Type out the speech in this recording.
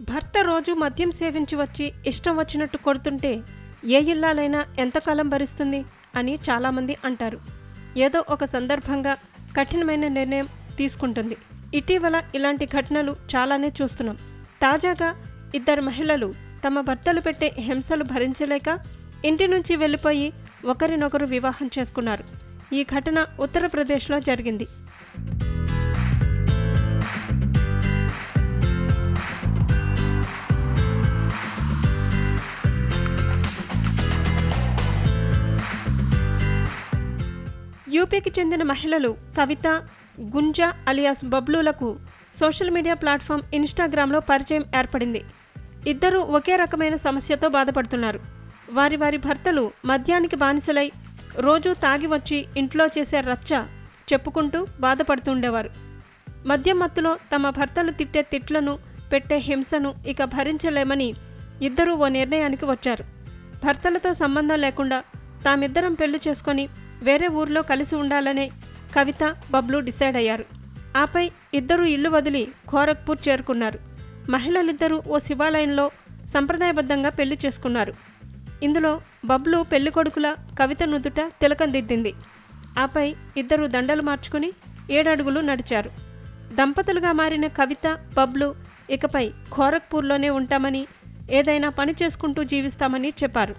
భర్త రోజు మద్యం సేవించి వచ్చి ఇష్టం వచ్చినట్టు కొడుతుంటే ఏ ఇల్లాలైనా ఎంతకాలం భరిస్తుంది అని చాలామంది అంటారు. ఏదో ఒక సందర్భంగా కఠినమైన నిర్ణయం తీసుకుంటుంది. ఇటీవల ఇలాంటి ఘటనలు చాలానే చూస్తున్నాం. తాజాగా ఇద్దరు మహిళలు తమ భర్తలు పెట్టే హింసలు భరించలేక ఇంటి నుంచి వెళ్ళిపోయి ఒకరినొకరు వివాహం చేసుకున్నారు. ఈ ఘటన ఉత్తరప్రదేశ్లో జరిగింది. యూపీకి చెందిన మహిళలు కవిత గుంజా అలియాస్ బబ్లూలకు సోషల్ మీడియా ప్లాట్ఫామ్ ఇన్స్టాగ్రామ్లో పరిచయం ఏర్పడింది. ఇద్దరూ ఒకే రకమైన సమస్యతో బాధపడుతున్నారు. వారి వారి భర్తలు మద్యానికి బానిసలై రోజూ తాగి వచ్చి ఇంట్లో చేసే రచ్చ చెప్పుకుంటూ బాధపడుతుండేవారు మద్యం మత్తులో తమ భర్తలు తిట్టే తిట్లను పెట్టే హింసను ఇక భరించలేమని ఇద్దరూ ఓ నిర్ణయానికి వచ్చారు. భర్తలతో సంబంధం లేకుండా తామిద్దరం పెళ్ళి చేసుకొని వేరే ఊర్లో కలిసి ఉండాలనే కవిత బబ్లు డిసైడ్ అయ్యారు. ఆపై ఇద్దరూ ఇల్లు వదిలి ఖోరగ్పూర్ చేరుకున్నారు. మహిళలిద్దరూ ఓ శివాలయంలో సంప్రదాయబద్ధంగా పెళ్ళి చేసుకున్నారు. ఇందులో బబ్లు పెళ్ళి కొడుకుల కవిత నుదుట తిలకం దిద్దింది ఆపై ఇద్దరు దండలు మార్చుకుని ఏడడుగులు నడిచారు. దంపతులుగా మారిన కవిత బబ్లు ఇకపై గోరఖ్పూర్లోనే ఉంటామని ఏదైనా పని చేసుకుంటూ జీవిస్తామని చెప్పారు.